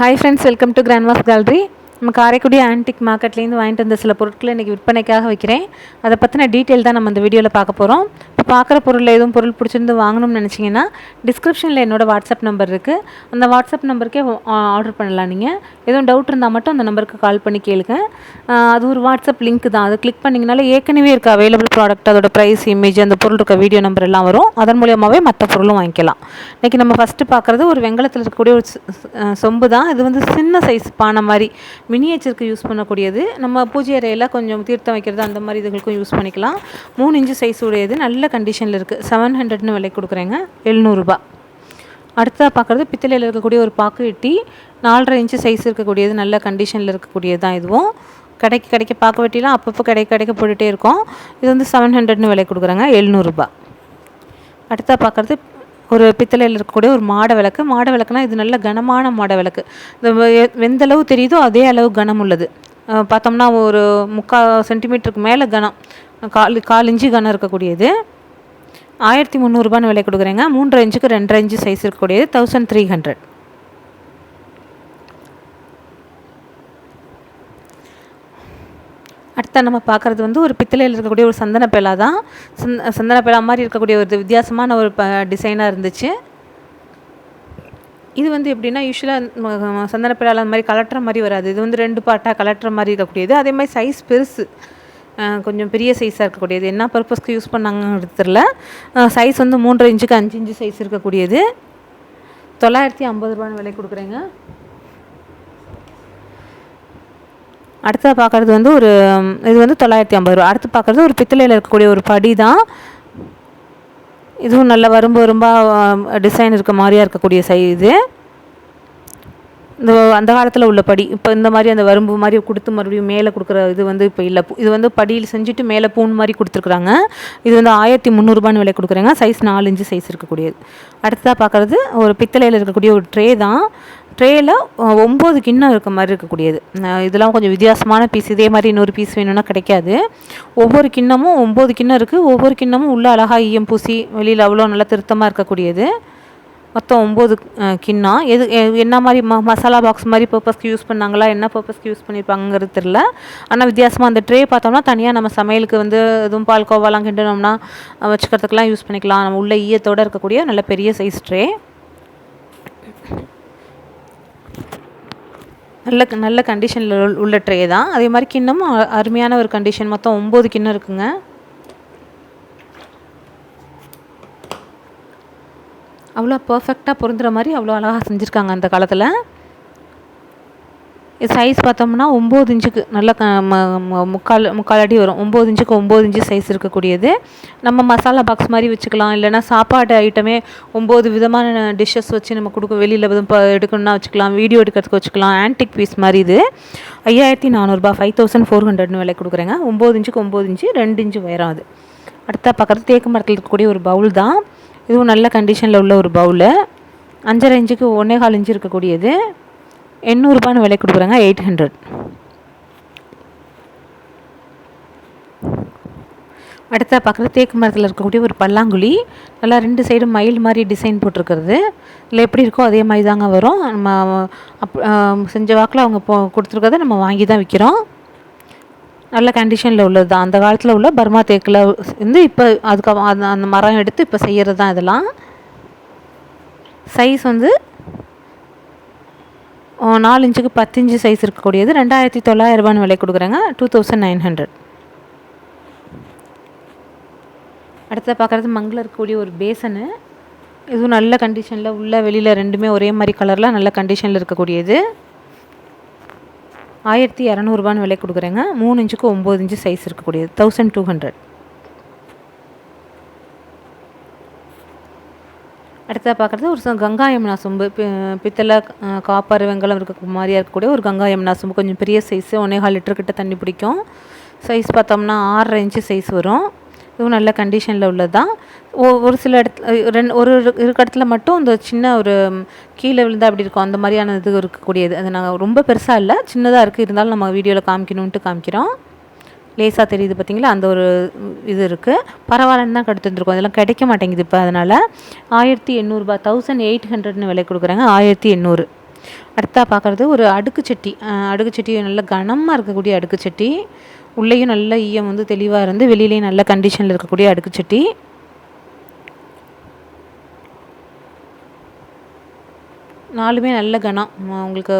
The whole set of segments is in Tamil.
Hi friends welcome to grandma's gallery நம்ம காரைக்குடி ஆன்டிக் மார்க்கெட்லேருந்து வாங்கிட்டு வந்த சில பொருட்களை இன்றைக்கி விற்பனைக்காக வைக்கிறேன். அதை பற்றின டீட்டெயில் தான் நம்ம இந்த வீடியோவில் பார்க்க போகிறோம் பார்க்குற பொருளில் எதுவும் பொருள் பிடிச்சிருந்து வாங்கணும்னு நினச்சிங்கன்னா டிஸ்கிரிப்ஷனில் என்னோட வாட்ஸ்அப் நம்பர் இருக்குது அந்த வாட்ஸ்அப் நம்பருக்கே ஆர்டர் பண்ணலாம் நீங்கள் எதுவும் டவுட் இருந்தால் மட்டும் அந்த நம்பருக்கு கால் பண்ணி கேளுங்க. அது ஒரு வாட்ஸ்அப் லிங்க் தான். அது கிளிக் பண்ணிங்கனால ஏற்கனவே இருக்க அவைலபிள் ப்ராடக்ட் அதோட ப்ரைஸ் இமேஜ் அந்த பொருள் இருக்க வீடியோ நம்பர் எல்லாம் வரும். அதன் மூலியமாகவே மற்ற பொருளும் வாங்கிக்கலாம். இன்றைக்கி நம்ம ஃபஸ்ட்டு பார்க்குறது ஒரு வெங்கலத்தில் இருக்கக்கூடிய ஒரு சொம்பு தான். இது வந்து சின்ன சைஸ் பானை மாதிரி மினியேச்சருக்கு யூஸ் பண்ணக்கூடியது. நம்ம பூஜை அறையில் கொஞ்சம் தீர்த்தம் வைக்கிறது அந்த மாதிரி இதுகளுக்கும் யூஸ் பண்ணிக்கலாம். மூணு இன்ச்சு சைஸ் உடையது. நல்ல கண்டிஷனில் இருக்குது செவன் ஹண்ட்ரட்னு விலை கொடுக்குறேங்க. எழுநூறுபா. அடுத்ததாக பார்க்குறது பித்தளையில் இருக்கக்கூடிய ஒரு பாக்கு வெட்டி நாலரை இன்ச்சு சைஸ் இருக்கக்கூடியது நல்ல கண்டிஷனில் இருக்கக்கூடியது தான் இதுவும். கடைக்கு கடைக்கு பாக்கு வெட்டிலாம் அப்பப்போ கடைக்கு கடைக்கு போட்டுகிட்டே இருக்கோம். இது வந்து செவன் ஹண்ட்ரட்னு விலை கொடுக்குறாங்க. எழுநூறுபா. அடுத்தா பார்க்குறது ஒரு பித்தளையில் இருக்கக்கூடிய ஒரு மாட விளக்கு. மாட விளக்குனா இது நல்ல கனமான மாட விளக்கு. இந்த வெ- எந்த அளவு தெரியுதோ அதே அளவு கனம் உள்ளது. பார்த்தோம்னா ஒரு முக்கால் சென்டிமீட்டருக்கு மேலே கனம். கால் கால் இஞ்சி கனம் இருக்கக்கூடியது. ஆயிரத்தி முந்நூறுபான்னு விலை கொடுக்குறேங்க. மூன்று இன்ச்சுக்கு ரெண்டரை இன்ச்சு சைஸ் இருக்கக்கூடியது. தௌசண்ட் த்ரீ ஹண்ட்ரட் அடுத்த நம்ம பார்க்குறது வந்து ஒரு பித்தளையில் இருக்கக்கூடிய ஒரு சந்தன பேலா தான். சந்த சந்தன பேலா மாதிரி இருக்கக்கூடிய ஒரு வித்தியாசமான ஒரு ப டிசைனாக இருந்துச்சு. இது வந்து எப்படின்னா யூஸ்வலாக சந்தன பேலால் அந்த மாதிரி கலட்டுற மாதிரி வராது. இது வந்து ரெண்டு பாட்டாக கலட்டுற மாதிரி இருக்கக்கூடியது. அதே மாதிரி சைஸ் பெருசு. கொஞ்சம் பெரிய சைஸாக இருக்கக்கூடியது. என்ன பர்பஸ்க்கு யூஸ் பண்ணாங்கன்னு தெரில சைஸ் வந்து மூன்றரை இன்ச்சுக்கு அஞ்சு இன்ச்சு சைஸ் இருக்கக்கூடியது. தொள்ளாயிரத்தி ஐம்பது ரூபான்னு விலை கொடுக்குறேங்க. அடுத்ததாக பார்க்குறது வந்து ஒரு இது வந்து தொள்ளாயிரத்தி ஐம்பது ரூபா. அடுத்து பார்க்குறது ஒரு பித்தளையில் இருக்கக்கூடிய ஒரு படி தான் இதுவும் நல்ல வரும்பு வரும்பாக டிசைன் இருக்க மாதிரியா இருக்கக்கூடிய சை இது. இந்த அந்த காலத்தில் உள்ள படி இப்போ இந்த மாதிரி அந்த வரும்பு மாதிரி கொடுத்து மறுபடியும் மேலே கொடுக்குற இது வந்து இப்போ இல்லை. இது வந்து படியில் செஞ்சுட்டு மேலே பூன் மாதிரி கொடுத்துருக்குறாங்க. இது வந்து ஆயிரத்தி முந்நூறுபான்னு விலை கொடுக்குறாங்க. சைஸ் நாலு இன்ச்சு சைஸ் இருக்கக்கூடியது. அடுத்ததாக பார்க்குறது ஒரு பித்தளையில் இருக்கக்கூடிய ஒரு ட்ரே தான். ட்ரேயில் ஒம்பது கிண்ணம் இருக்க மாதிரி இருக்கக்கூடியது. இதெல்லாம் கொஞ்சம் வித்தியாசமான பீஸ் இதே மாதிரி இன்னொரு பீஸ் வேணும்னா கிடைக்காது. ஒவ்வொரு கிண்ணமும் ஒம்பது கிண்ணம் இருக்குது ஒவ்வொரு கிண்ணமும் உள்ளே அழகாக ஈயம் பூசி வெளியில் அவ்வளோ நல்லா திருத்தமாக இருக்கக்கூடியது. மொத்தம் ஒம்பது கிண்ணம் எது எ- என்ன மாதிரி ம மசாலா பாக்ஸ் மாதிரி பர்பஸ்க்கு யூஸ் பண்ணாங்களா? என்ன பர்பஸ்க்கு யூஸ் பண்ணியிருப்பாங்கிறது தெரில ஆனால் வித்தியாசமாக அந்த ட்ரே பார்த்தோம்னா தனியாக நம்ம சமையலுக்கு வந்து எதுவும் பால் கோவாலாம் கிண்டினோம்னா வச்சுக்கிறதுக்கெலாம் யூஸ் பண்ணிக்கலாம். நம்ம உள்ள ஈயத்தோடு இருக்கக்கூடிய நல்ல பெரிய சைஸ் ட்ரே நல்ல நல்ல கண்டிஷனில் உள்ள ட்ரே தான். அதே மாதிரி கிண்ணமும் அருமையான ஒரு கண்டிஷன் மொத்தம் ஒம்பது கிண்ணம் இருக்குங்க. அவ்வளோ பர்ஃபெக்டாக பொருந்துற மாதிரி அவ்வளோ அழகாக செஞ்சுருக்காங்க அந்த காலத்தில். சைஸ் பார்த்தோம்னா ஒம்பது இன்ச்சுக்கு நல்ல க ம முக்கால் முக்கால் அடி வரும். ஒம்பது இன்ச்சுக்கு ஒம்பது இன்ச்சு சைஸ் இருக்கக்கூடியது. நம்ம மசாலா பாக்ஸ் மாதிரி வச்சுக்கலாம். இல்லைன்னா சாப்பாடு ஐட்டமே ஒம்பது விதமான டிஷ்ஷஸ் வச்சு நம்ம கொடுக்க வெளியில் எடுக்கணும்னா வச்சுக்கலாம். வீடியோ எடுக்கிறதுக்கு வச்சுக்கலாம். ஆன்டிக் பீஸ் மாதிரி இது. ஐயாயிரத்தி நானூறுபா ஃபைவ் தௌசண்ட் ஃபோர் ஹண்ட்ரட்னு விலை கொடுக்குறேங்க. ஒம்பது இன்ச்சுக்கு ஒம்பது இன்ச்சு ரெண்டு இன்ச்சு உயரம் அது. அடுத்தா பக்கத்து தேக்கு மரத்தில் இருக்கக்கூடிய ஒரு பவுல் தான். இதுவும் நல்ல கண்டிஷனில் உள்ள ஒரு பவுலு அஞ்சரை இன்ச்சுக்கு ஒன்றே கால் இன்ச்சு இருக்கக்கூடியது. எண்ணூறுபான்னு விலை கொடுக்குறாங்க எயிட் ஹண்ட்ரட் அடுத்த பக்கத்தில் தேக்கு மரத்தில் இருக்கக்கூடிய ஒரு பல்லாங்குழி. நல்லா ரெண்டு சைடும் மயில் மாதிரி டிசைன் போட்டிருக்கிறது. இல்லை எப்படி இருக்கோ அதே மாதிரி தாங்க வரும். நம்ம அப் செஞ்ச வாக்கில் அவங்க போ கொடுத்துருக்கறத நம்ம வாங்கி தான் விற்கிறோம் நல்ல கண்டிஷனில் உள்ளது தான். அந்த காலத்தில் உள்ள பர்மா தேக்கில் வந்து இப்போ அதுக்கு அந்த அந்த மரம் எடுத்து இப்போ செய்கிறது தான் இதெல்லாம். சைஸ் வந்து நாலு இன்ச்சுக்கு பத்து இன்ச்சு சைஸ் இருக்கக்கூடியது. ரெண்டாயிரத்தி தொள்ளாயிரம் ரூபான்னு விலை கொடுக்குறாங்க. டூ தௌசண்ட் நைன் ஹண்ட்ரட் அடுத்த பார்க்குறது மங்கில் இருக்கக்கூடிய ஒரு பேசனு இதுவும் நல்ல கண்டிஷனில் உள்ள வெளியில் ரெண்டுமே ஒரே மாதிரி கலரில் நல்ல கண்டிஷனில் இருக்கக்கூடியது. ஆயிரத்தி இரநூறுபான்னு விலை கொடுக்குறேங்க. மூணு இன்ச்சுக்கு ஒம்பது இன்ச்சு சைஸ் இருக்கக்கூடியது. தௌசண்ட் டூ ஹண்ட்ரட் அடுத்ததாக பார்க்குறது ஒரு கங்கா யமுனா சொம்பு. பித்தளை காப்பர் வெங்கலம் இருக்க மாதிரியாக இருக்கக்கூடிய ஒரு கங்கா யமுனா சொம்பு. கொஞ்சம் பெரிய சைஸு ஒன்றேகால் லிட்டர் கிட்ட தண்ணி பிடிக்கும். சைஸ் பார்த்தோம்னா ஆறரை இன்ச்சு சைஸ் வரும். இதுவும் நல்ல கண்டிஷனில் உள்ளது தான் ஒரு சில இடத்துல ரெண்டு ஒரு இருக்க இடத்துல மட்டும் இந்த சின்ன ஒரு கீழே விழுந்தா அப்படி இருக்கும். அந்த மாதிரியான இது இருக்கக்கூடியது. அது நாங்கள் ரொம்ப பெருசாக இல்லை. சின்னதாக இருக்குது இருந்தாலும் நம்ம வீடியோவில் காமிக்கணுன்ட்டு காமிக்கிறோம். லேசாக தெரியுது பார்த்தீங்களா அந்த ஒரு இது இருக்குது பரவாயில்லன்னு தான் கடுத்து வந்துருக்கோம் கிடைக்க மாட்டேங்குது இப்போ அதனால். ஆயிரத்தி எண்ணூறுபா தௌசண்ட் எயிட் ஹண்ட்ரட்னு விலை கொடுக்குறாங்க. ஆயிரத்தி எண்ணூறு. அடுத்தா பார்க்குறது ஒரு அடுக்கு சட்டி. அடுக்கு சட்டி நல்ல கனமாக இருக்கக்கூடிய அடுக்கு சட்டி. உள்ளேயும் நல்ல ஈயம் வந்து தெளிவாக இருந்து வெளியிலேயும் நல்ல கண்டிஷனில் இருக்கக்கூடிய அடுக்கு சட்டி. நாலுமே நல்ல கனம். உங்களுக்கு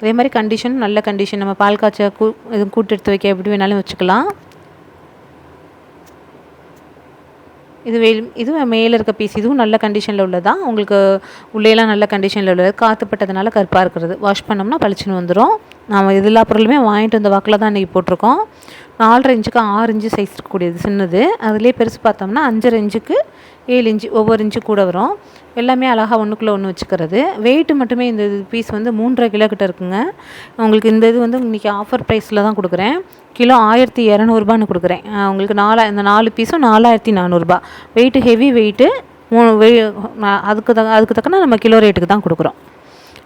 அதே மாதிரி கண்டிஷன் நல்ல கண்டிஷன் நம்ம பால் காய்ச்ச கூ எதுவும் கூட்டு எடுத்து வைக்க எப்படி வேணாலும் வச்சுக்கலாம். இது வெயில் இதுவும் மேலே இருக்க பீஸ் இதுவும் நல்ல கண்டிஷனில் உள்ளதான் உங்களுக்கு உள்ளேலாம் நல்ல கண்டிஷனில் உள்ளது. காற்றுப்பட்டதுனால கருப்பாக இருக்கிறது. வாஷ் பண்ணோம்னா பளிச்சுன்னு வந்துடும் நாம் எல்லா பொருளுமே வாங்கிட்டு வந்த வாக்கில் தான் இன்றைக்கி போட்டிருக்கோம். நாலரை இன்ச்சுக்கு ஆறு இன்ச்சு சைஸ் இருக்கக்கூடியது சின்னது. அதுலேயே பெருசு பார்த்தோம்னா அஞ்சரை இன்ச்சுக்கு ஏழு இன்ச்சு ஒவ்வொரு இன்ச்சு கூட வரும். எல்லாமே அழகாக ஒன்றுக்குள்ளே ஒன்று வச்சுக்கிறது. வெயிட்டு மட்டுமே இந்த பீஸ் வந்து மூன்றரை கிலோ கிட்ட இருக்குங்க. உங்களுக்கு இந்த இது வந்து இன்றைக்கி ஆஃபர் ப்ரைஸில் தான் கொடுக்குறேன். கிலோ ஆயிரத்தி இரநூறுபான்னு கொடுக்குறேன். உங்களுக்கு நாலா இந்த நாலு பீஸும் நாலாயிரத்தி நானூறுபா. வெயிட்டு ஹெவி வெயிட்டு மூணு வெ அதுக்கு தக்க அதுக்கு தக்கன நம்ம கிலோ ரேட்டுக்கு தான் கொடுக்குறோம்.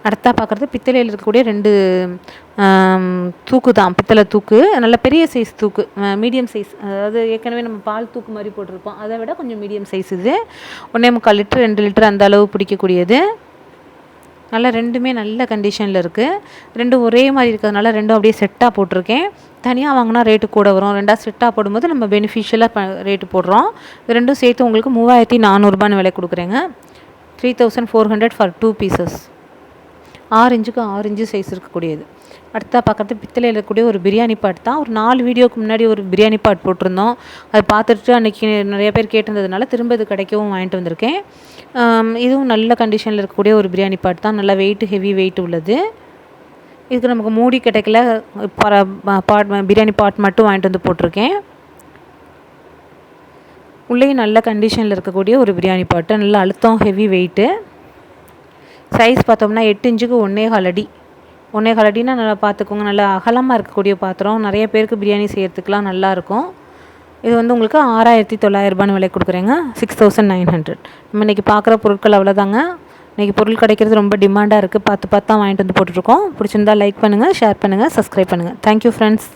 அடுத்தா பார்க்குறது பித்தளையில் இருக்கக்கூடிய ரெண்டு தூக்கு தான் பித்தளை தூக்கு நல்ல பெரிய சைஸ் தூக்கு மீடியம் சைஸ் அதாவது ஏற்கனவே நம்ம பால் தூக்கு மாதிரி போட்டிருப்போம். அதை விட கொஞ்சம் மீடியம் சைஸ் இது. ஒன்றே முக்கால் லிட்டர் ரெண்டு லிட்டர் அந்த அளவு பிடிக்கக்கூடியது. நல்லா ரெண்டுமே நல்ல கண்டிஷனில் இருக்குது ரெண்டும் ஒரே மாதிரி இருக்கிறதுனால ரெண்டும் அப்படியே செட்டாக போட்டிருக்கேன். தனியாக வாங்கினா ரேட்டு கூட வரும். ரெண்டாக செட்டாக போடும்போது நம்ம பெனிஃபிஷியலாக ப ரேட்டு போடுறோம். இது ரெண்டும் சேர்த்து உங்களுக்கு மூவாயிரத்தி நானூறுபான்னு விலை கொடுக்குறேங்க. Three thousand four hundred for two pieces ஆரஞ்சுக்கும் orange size இருக்கக்கூடியது. அடுத்தா பார்க்குறது பித்தளையில் இருக்கக்கூடிய ஒரு பிரியாணி பாட் தான். ஒரு நாலு வீடியோக்கு முன்னாடி ஒரு பிரியாணி பாட் போட்டிருந்தோம். அது பார்த்துட்டு அன்றைக்கி நிறைய பேர் கேட்டிருந்ததுனால திரும்ப இது கிடைக்கவும் வாங்கிட்டு வந்திருக்கேன். இதுவும் நல்ல கண்டிஷனில் இருக்கக்கூடிய ஒரு பிரியாணி பாட் தான். நல்லா வெயிட் ஹெவி வெயிட் உள்ளது. இதுக்கு நமக்கு மூடி கிடைக்கல பாட் பிரியாணி பாட் மட்டும் வாங்கிட்டு வந்து போட்டிருக்கேன். உள்ளேயும் நல்ல கண்டிஷனில் இருக்கக்கூடிய ஒரு பிரியாணி பாட்டு. நல்ல அழுத்தம் ஹெவி வெயிட்டு சைஸ் பார்த்தோம்னா எட்டு இன்ச்சுக்கு ஒன்றே கால் ஒன்றே கால் நல்லா பார்த்துக்கோங்க. நல்லா அகலமாக இருக்கக்கூடிய பாத்திரம். நிறைய பேருக்கு பிரியாணி செய்கிறதுக்குலாம் நல்லாயிருக்கும் இது வந்து உங்களுக்கு ஆறாயிரத்தி தொள்ளாயிரரூபான்னு விலை கொடுக்குறேங்க. சிக்ஸ் தௌசண்ட் நைன் ஹண்ட்ரட் நம்ம இன்றைக்கி பார்க்குற பொருட்கள் அவ்வளோதாங்க. இன்றைக்கி பொருள் கிடைக்கிறது ரொம்ப டிமாண்டாக இருக்குது பார்த்து பார்த்து தான் வாங்கிட்டு வந்து போட்டுருக்கோம் பிடிச்சிருந்தா லைக் பண்ணுங்கள் ஷேர் பண்ணுங்கள் சப்ஸ்கிரைப் பண்ணுங்கள் தேங்க்யூ ஃப்ரெண்ட்ஸ்